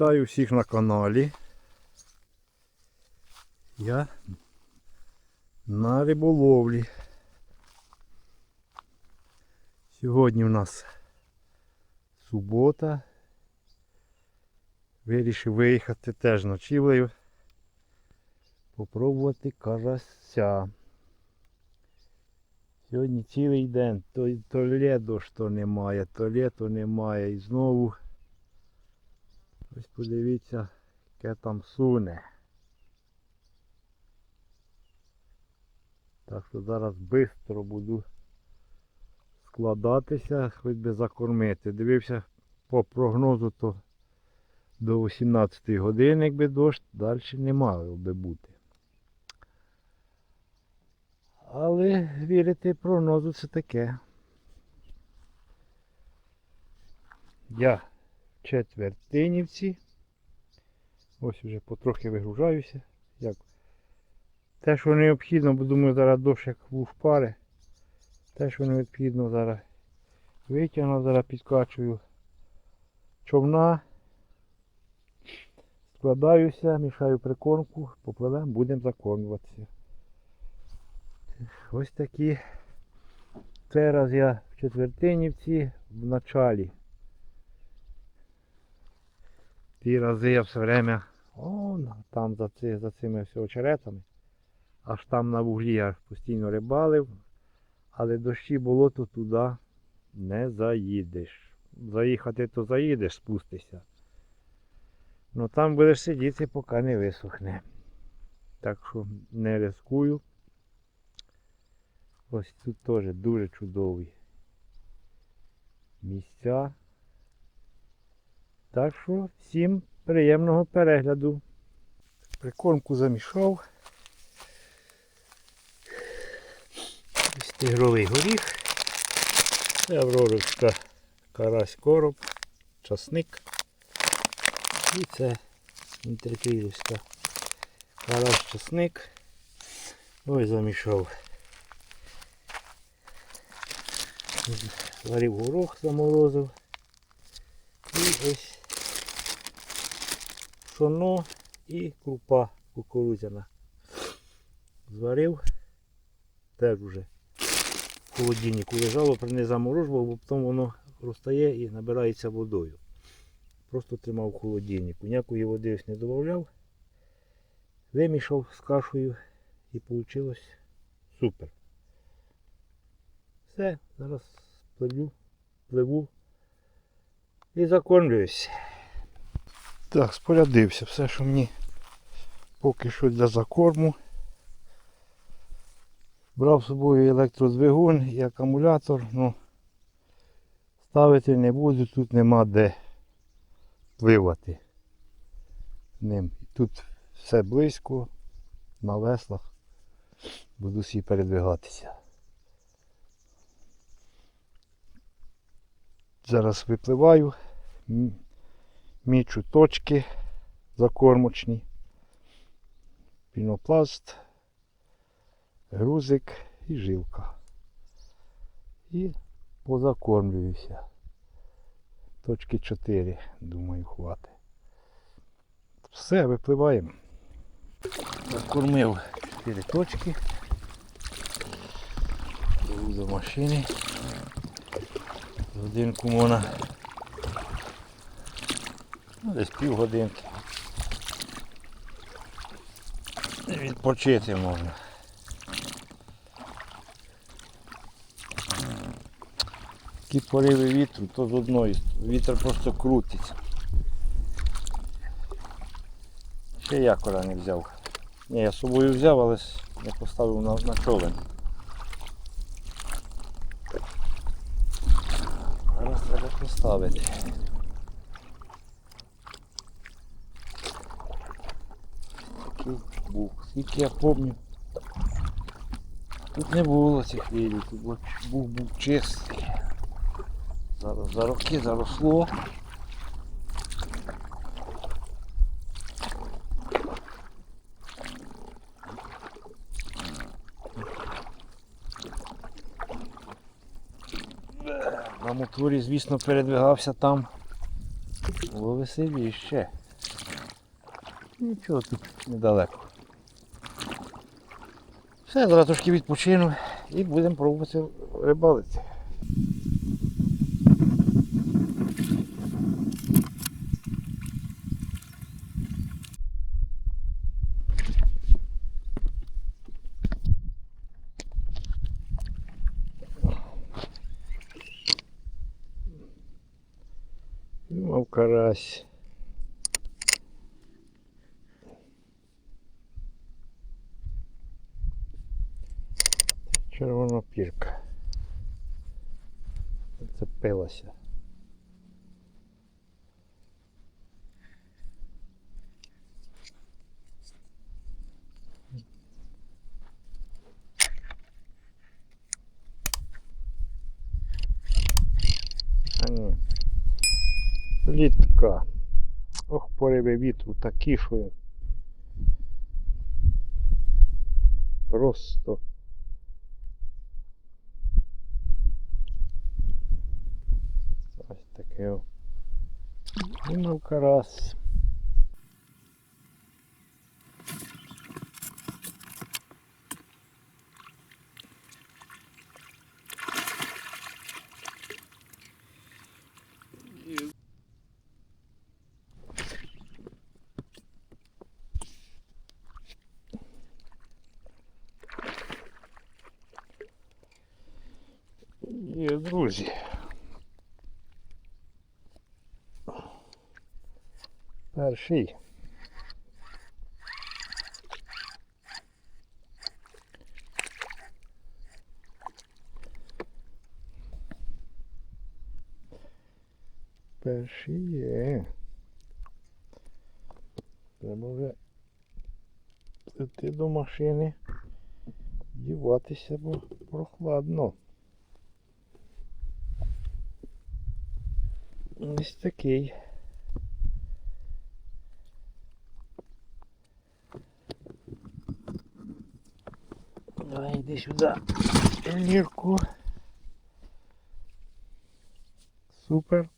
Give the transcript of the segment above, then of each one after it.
Вітаю всіх на каналі. Я на риболовлі. Сьогодні у нас субота. Вирішив виїхати теж ночівлею. Попробувати карася. Сьогодні цілий день. То, то ледо що немає, то лето немає. І знову Ось подивіться, яке там суне. Так що зараз швидко буду складатися, хоч би закормити. Дивився по прогнозу, то до 18 години, якби дощ, далі не мало би бути. Але вірити прогнозу це таке. Я четвертинівці. Ось вже потрохи вигружаюся. Як? Те, що необхідно, бо думаю, зараз дощ як був пари. Те, що необхідно зараз витягну, зараз підкачую човна. Складаюся, мішаю прикормку, попливемо, будемо закормлюватися. Ось такі. Цей раз я в четвертинівці в началі. Ті рази я все время он, там за, ці, за цими все очеретами. Аж там на вуглі я постійно рибалив, але дощі було, то туди не заїдеш. Заїхати то заїдеш, спустишся. Ну там будеш сидіти, поки не висохне. Так що не рискую. Ось тут теж дуже чудові місця. Так що всім приємного перегляду. Прикормку замішав. Ось тигровий горіх. Це аврорівська карась короб, часник. І це інтеркрілівська карась часник. Ось замішав. Варив горох заморозив. І ось пшоно і крупа кукурудзяна. Зварив, теж уже в холодильнику лежало, не заморожував, бо потім воно розтає і набирається водою. Просто тримав в холодильнику. Ніякої води ось не додавав. Вимішав з кашею і вийшло супер. Все, зараз пливу, пливу і закормлююсь. Так, спорядився все, що мені поки що для закорму. Брав з собою електродвигун і акумулятор, ну ставити не буду, тут нема де пливати ним. Тут все близько, на веслах. Буду всі передвигатися. Зараз випливаю, мічу точки закормочні, пінопласт, грузик і жилка. І позакормлююся. Точки 4, думаю, хватить. Все, випливаємо. Закормив 4 точки. До машини. Годинку можна. Ну, десь півгодинки. І Відпочити можна. Такі пориви вітру, то з одної. Вітер просто крутиться. Ще якора не взяв. Ні, я з собою взяв, але не поставив на, на човен. Зараз треба поставити. Такий був. Скільки я пам'ятаю. Тут не було цих хвилі, тут був, був, був чистий. Зараз за роки заросло. На моторі, звісно, передвигався там. Було веселіше. Нічого тут недалеко. Все, зараз трошки відпочину і будемо пробувати рибалити. Мав карась. Зацепилася. А ні. Літка. Ох, пориви вітру такі, що просто. Ось таке. о. І мав карась. Є, друзі. Перший. Перший є. Треба вже йти до машини, діватися, бо прохладно. Ось такий. Давай йди сюди. Лірку. Супер.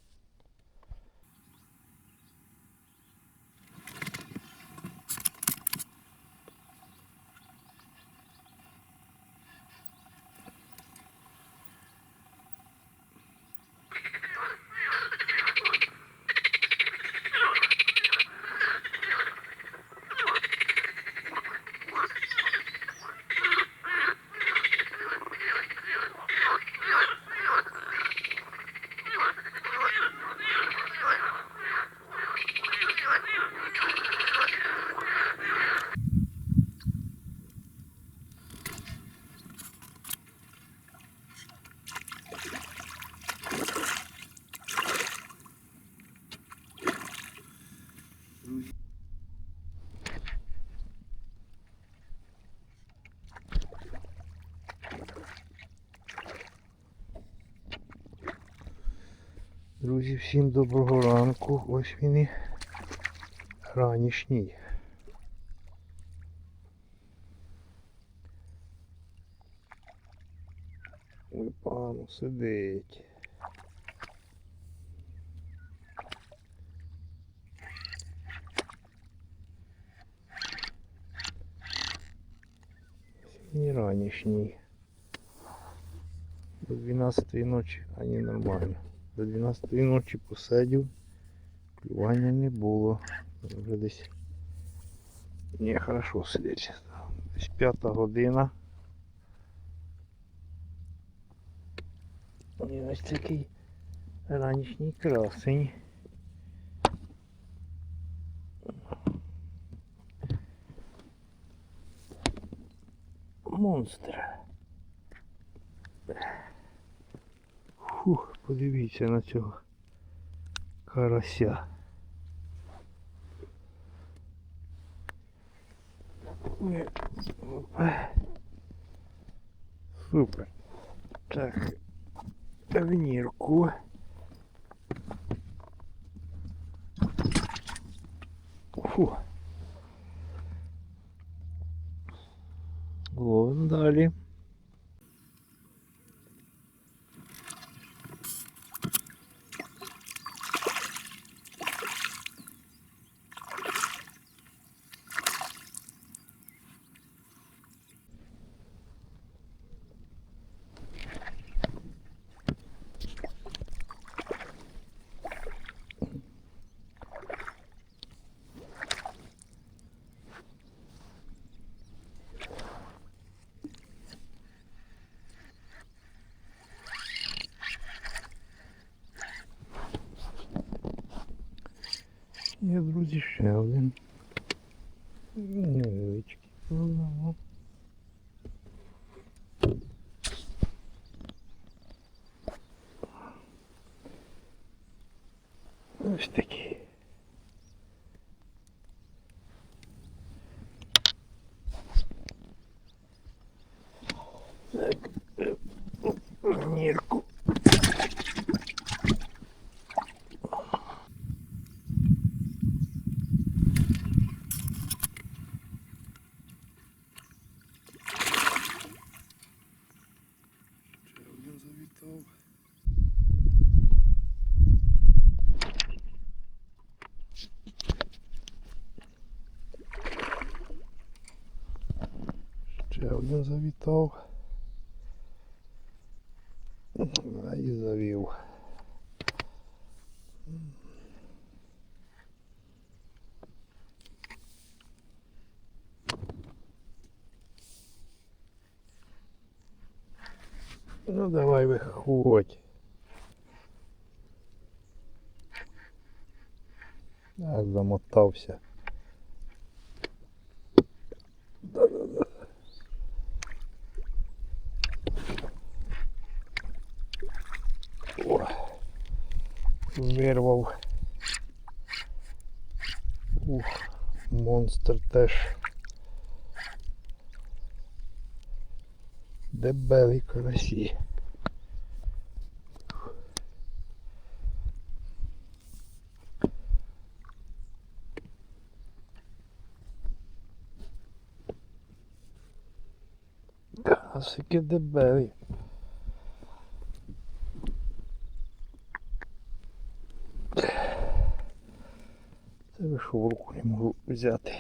Друзі, всім доброго ранку. Ось він і ранішній. Ой, пану сидить. Сьогодні ранішній. До 12 ночі, а не нормально. До 12 ночі посидів, клювання не було. Вже десь не хорошо сидить. Десь п'ята година. І ось такий ранішній красень. Монстр. Фух, подивіться на цього карася. Е, опа. Супер. Так. Венірку. Фу. Ловим далі. Є, друзі, ще один. Невеличкий. правда, ну. Ось такий. Так, е, нірку. Ще один завітав. Ще завітав. І завів. Ну давай виходь. Так, замотався. Вирвав. Ух, монстр теж. Дебелий карасі. Карасики дебелі. В руку не можу взяти.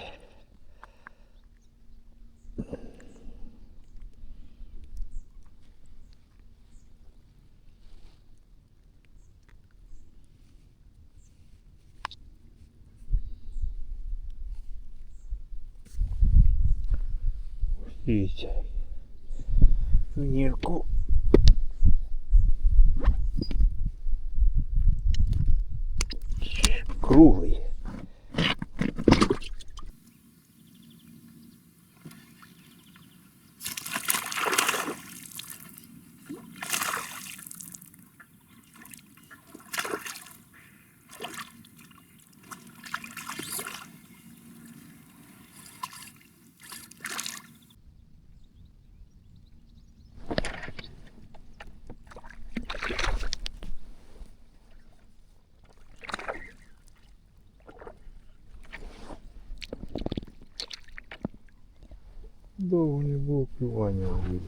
Довго не було клювання в воді.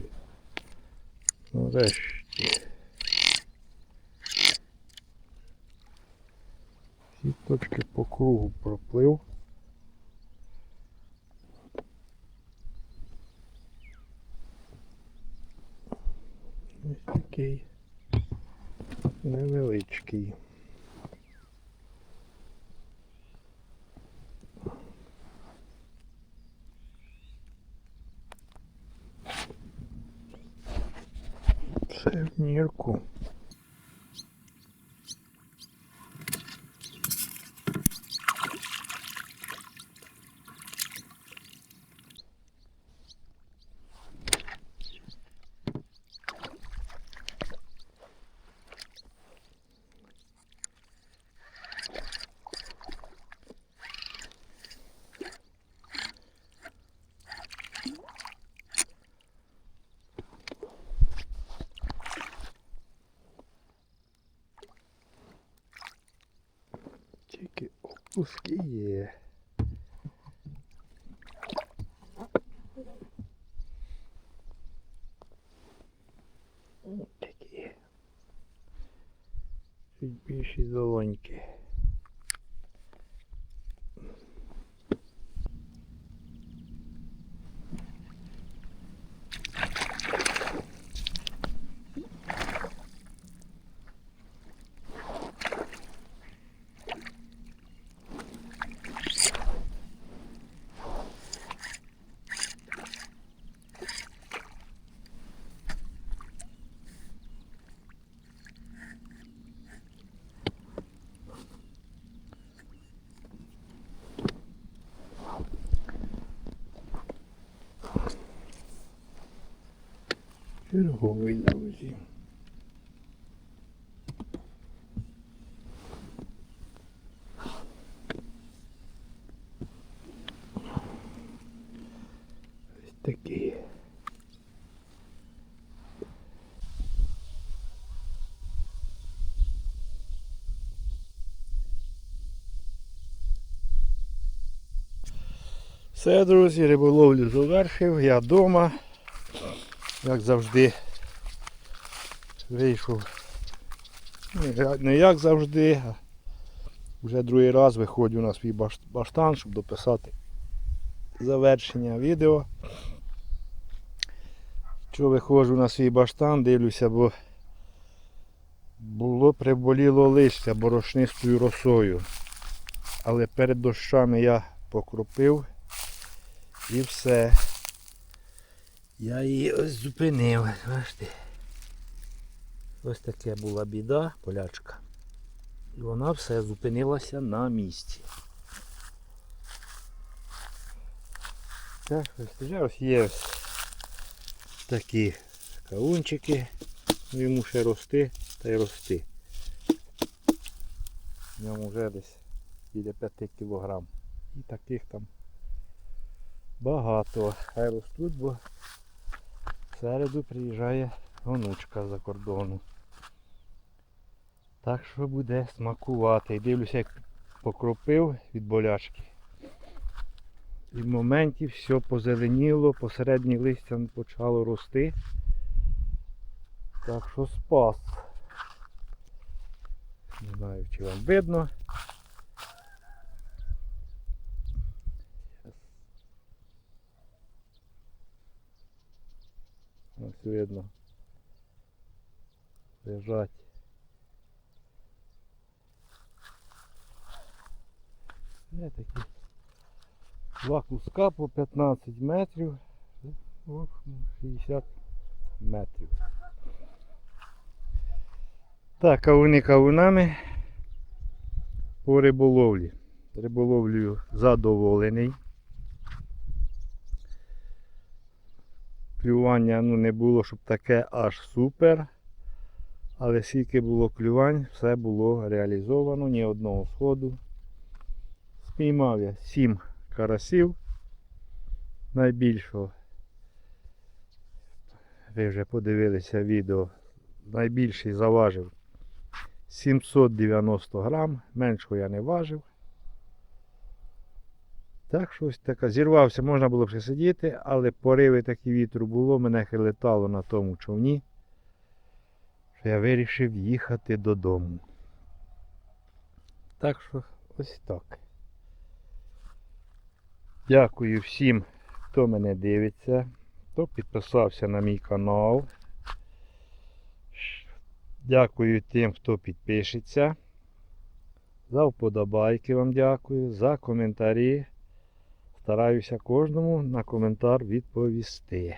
Нарешті. Всі точки по кругу проплив. Ось такий невеличкий. Це в опуски є. Черговий, друзі. Ось такий. Все, друзі, риболовлю завершив, я вдома. Як завжди вийшов. Не- як завжди, а вже другий раз виходжу на свій баштан, щоб дописати завершення відео. Що виходжу на свій баштан, дивлюся, бо було приболіло листя борошнистою росою. Але перед дощами я покропив і все. Я її ось зупинив. Бачите. Ось таке була біда, полячка. І вона все зупинилася на місці. Так, ось ось є ось такі каунчики. Йому ще рости та й рости. В ньому вже десь біля 5 кілограм. І таких там багато. Хай ростуть, бо середу приїжджає онучка за кордону. Так що буде смакувати. І дивлюся, як покропив від болячки. І в моменті все позеленіло, посереднє листя почало рости. Так що спас. Не знаю, чи вам видно. Ось видно. Лежать. Це такі два куска по 15 метрів. Ох, 60 метрів. Так, кавуни кавунами по риболовлі. Риболовлею задоволений. Клювання ну, не було, щоб таке аж супер. Але скільки було клювань, все було реалізовано, ні одного сходу. Спіймав я 7 карасів. Найбільшого. Ви вже подивилися відео. Найбільший заважив 790 грам, меншого я не важив. Так, щось таке. Зірвався, можна було б сидіти, але пориви такі вітру було, мене хилетало на тому човні, що я вирішив їхати додому. Так що ось так. Дякую всім, хто мене дивиться, хто підписався на мій канал. Дякую тим, хто підпишеться. За вподобайки вам дякую, за коментарі. Стараюся кожному на коментар відповісти.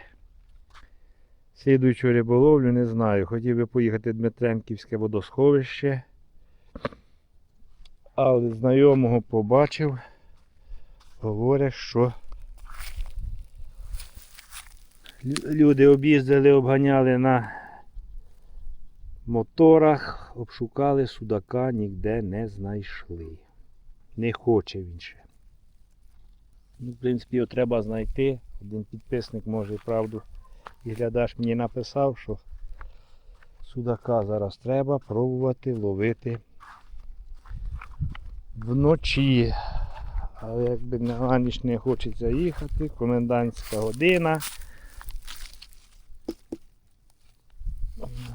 Слідуючу риболовлю не знаю. Хотів би поїхати в Дмитренківське водосховище. Але знайомого побачив. Говорять, що люди об'їздили, обганяли на моторах, обшукали судака, ніде не знайшли. Не хоче він ще. Ну, в принципі, його треба знайти. Один підписник може і правду. І глядач мені написав, що судака зараз треба пробувати ловити вночі. Але якби на ніч не хочеться їхати, комендантська година.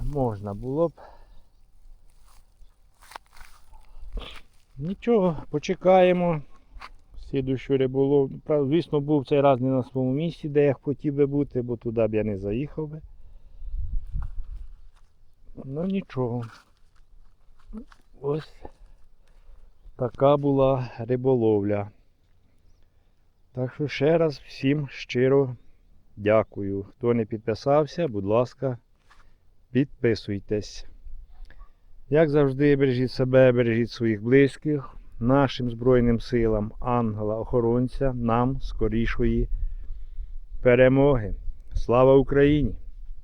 Можна було б. Нічого, почекаємо. Слідущу риболовлю. Звісно, був цей раз не на своєму місці, де я хотів би бути, бо туди б я не заїхав би. Ну нічого. Ось така була риболовля. Так що ще раз всім щиро дякую. Хто не підписався, будь ласка, підписуйтесь. Як завжди, бережіть себе, бережіть своїх близьких, нашим Збройним силам, ангела-охоронця, нам скорішої перемоги. Слава Україні!